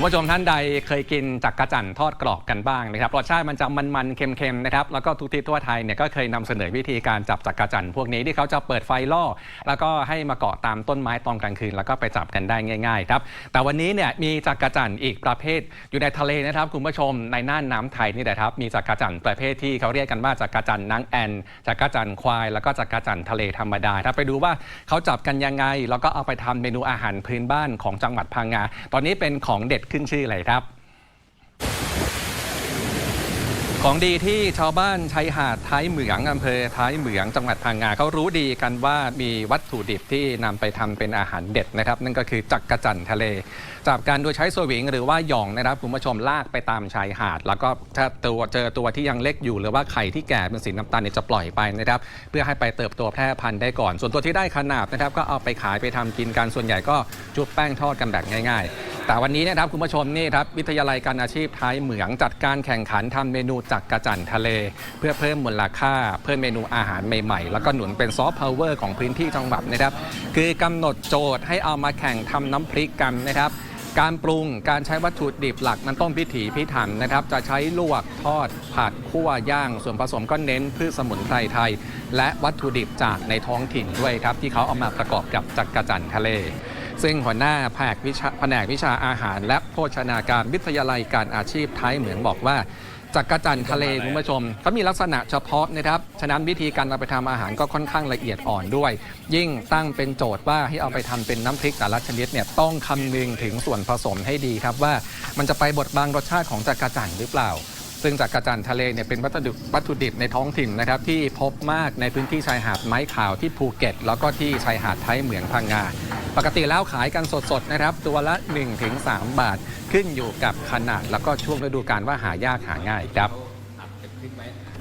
คุณผู้ชมท่านใดเคยกินจักกะจั่นทอดกรอบกันบ้างนะครับรสชาติมันจะมันๆเค็มๆนะครับแล้วก็ทุกที่ทั่วไทยเนี่ยก็เคยนำเสนอวิธีการจับจักกะจั่นพวกนี้ที่เขาจะเปิดไฟล่อ แล้วก็ให้มาเกาะตามต้นไม้ตอนกลางคืน แล้วก็ไปจับกันได้ง่ายๆครับแต่วันนี้เนี่ยมีจักกะจั่นอีกประเภทอยู่ในทะเลนะครับคุณผู้ชมในน่านน้ำไทยนี่แหละครับมีจักกะจั่นประเภทที่เขาเรียกกันว่าจักกะจั่นนางแอนจักกะจั่นควาย แล้วก็จักกะจั่นทะเลธรรมดาครับไปดูว่าเขาจับกันยังไง แล้วก็เอาไปทำเมนูอาหารพื้นบ้านของจังหวัดพังงาตอนนี้เป็นของเด็ดขึ้นชื่อเลยครับ ของดีที่ชาวบ้านชายหาดท้ายเหมืองอำเภอท้ายเหมืองจังหวัดพังงาเขารู้ดีกันว่ามีวัตถุดิบที่นำไปทำเป็นอาหารเด็ดนะครับ นั่นก็คือจักกระจันทะเล จับการโดยใช้สวิงหรือว่าหย่องนะครับคุณผู้ชมลากไปตามชายหาด แล้วก็ถ้าตัวเจอตัวที่ยังเล็กอยู่ หรือว่าไข่ที่แก่เป็นสีน้ำตาลเนี่ยจะปล่อยไปนะครับ เพื่อให้ไปเติบโตแพร่พันธุ์ได้ก่อน ส่วนตัวที่ได้ขนาดนะครับ ก็เอาไปขายไปทำกินกันส่วนใหญ่ก็จุบแป้งทอดกันแบบง่าย ๆ แต่วันนี้นะครับคุณผู้ชมนี่ครับวิทยาลัยการอาชีพไทยเหมืองจัดการแข่งขันทำเมนูจักกะจันทะเล เพื่อเพิ่มมูลค่า เพิ่มเมนูอาหารใหม่ๆ แล้วก็หนุนเป็นซอฟต์พาวเวอร์ของพื้นที่จังหวัดนะครับ คือกำหนดโจทย์ให้เอามาแข่งทำน้ำพริกกันนะครับการปรุงการใช้วัตถุดิบหลักมันต้องพิถีพิถันนะครับ จะใช้ลวกทอด ผัดคั่วย่าง ส่วนผสมก็เน้นพืชสมุนไพรไทย และวัตถุดิบจากในท้องถิ่นด้วยครับ ที่เขาเอามาประกอบกับจักกะจันทะเล ซึ่งหัวหน้าแผนกวิชาแผนกวิชาอาหาร และโภชนาการวิทยาลัยการอาชีพท้ายเหมืองบอกว่าจักระจันทร์ทะเลคุณผู้ชมเขามีลักษณะเฉพาะนะครับฉะนั้นวิธีการเอาไปทำอาหารก็ค่อนข้างละเอียดอ่อนด้วย ยิ่งตั้งเป็นโจทย์ว่าให้เอาไปทำเป็นน้ำพริกแต่ละชนิดเนี่ยต้องคำนึงถึงส่วนผสมให้ดีครับว่ามันจะไปบดบังรสชาติของจักระจันทร์หรือเปล่า ซึ่งจักระจันทะเลเนี่ยเป็นวัตถุดิบวัตถุดิบในท้องถิ่นนะครับที่พบมากในพื้นที่ชายหาดไม้ขาวที่ภูเก็ต แล้วก็ที่ชายหาดไทยเหมืองพังงาปกติแล้วขายกันสดๆนะครับ ตัวละ 1-3 บาทขึ้นอยู่กับขนาด แล้วก็ช่วงฤดูกาลว่าหายากหาง่ายครับ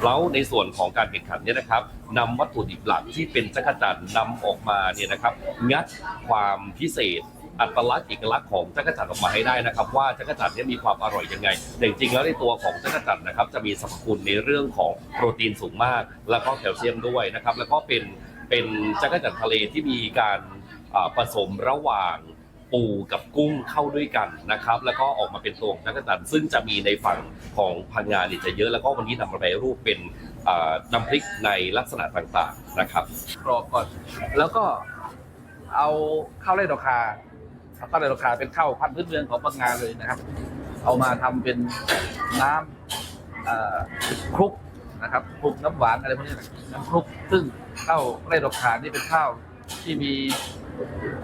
แล้วในส่วนของการแข่งขันเนี่ยนะครับนำวัตถุดิบหลักที่เป็นจักรจันนำออกมาเนี่ยนะครับ งัดความพิเศษ อัตลักษณ์เอกลักษณ์ของจักรจันทร์ออกมาให้ได้นะครับ ว่าจักรจันทร์เนี่ยมีความอร่อยยังไงแต่จริงๆแล้วในตัวของจักรจันทร์นะครับจะมีสรรพคุณในเรื่องของโปรตีนสูงมาก แล้วก็แคลเซียมด้วยนะครับแล้วก็เป็นเป็นจักรจันทร์ทะเลที่มีการผสมระหว่างปูกับกุ้งเข้าด้วยกันนะครับ แล้วก็ออกมาเป็นตัวของจักรจันทร์ซึ่งจะมีในฝั่งของพังงานนี่จะเยอะแล้วก็วันนี้นำมาแปรรูปเป็นน้ำพริกในลักษณะต่างๆนะครับกรอบก่อนแล้วก็เอาข้าวไร่ดอกคา เอาข้าไร่ดอกคาเป็นข้าวพันธุ์พื้นเมืองของพังงานเลยนะครับ เอามาทำเป็นน้ำเอ่อคลุกนะครับคลุกน้ำหวานอะไรพวกนี้นะน้ำคลุกซึ่งข้าวไร่ดอกคานี่เป็นข้าวที่มี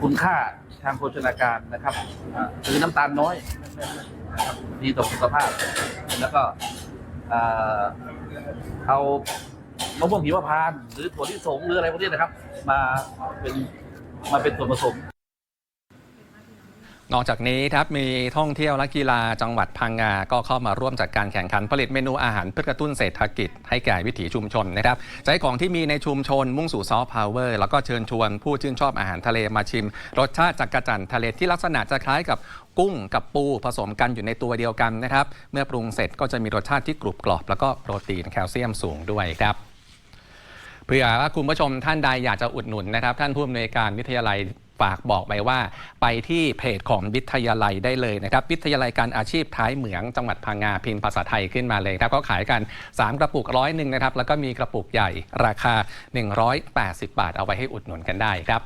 คุณค่าทางโภชนาการนะครับคือน้ำตาลน้อยนะครับดีต่อสุขภาพ แล้วก็เอามะม่วงหิมพานต์หรือถั่วลิสงหรืออะไรพวกนี้นะครับ มาเป็นมาเป็นส่วนผสม นอกจากนี้ครับมีท่องเที่ยวและกีฬาจังหวัดพังงา ก็เข้ามาร่วมจัดการแข่งขันผลิตเมนูอาหารเพื่อกระตุ้นเศรษฐกิจให้แก่วิถีชุมชนนะครับใช้ของที่มีในชุมชนมุ่งสู่ซอฟต์พาวเวอร์แล้วก็เชิญชวนผู้ชื่นชอบอาหารทะเลมาชิม รสชาติจักกะจันทะเลที่ลักษณะจะคล้ายกับกุ้งกับปูผสมกันอยู่ในตัวเดียวกันนะครับเมื่อปรุงเสร็จก็จะมีรสชาติที่กรุบกรอบ แล้วก็โปรตีนแคลเซียมสูงด้วยครับเผื่อว่าคุณผู้ชมท่านใดอยากจะอุดหนุนนะครับ ท่านผู้อำนวยการวิทยาลัย ฝากบอกไปว่า ไปที่เพจของวิทยาลัยได้เลยนะครับ วิทยาลัยการอาชีพท้ายเหมืองจังหวัดพังงาพิมพ์ภาษาไทยขึ้นมาเลยครับก็ขายกัน 3 กระปุกร้อยหนึ่งนะครับ แล้วก็มีกระปุกใหญ่ราคา 180 บาทเอาไว้ให้อุดหนุนกันได้ครับ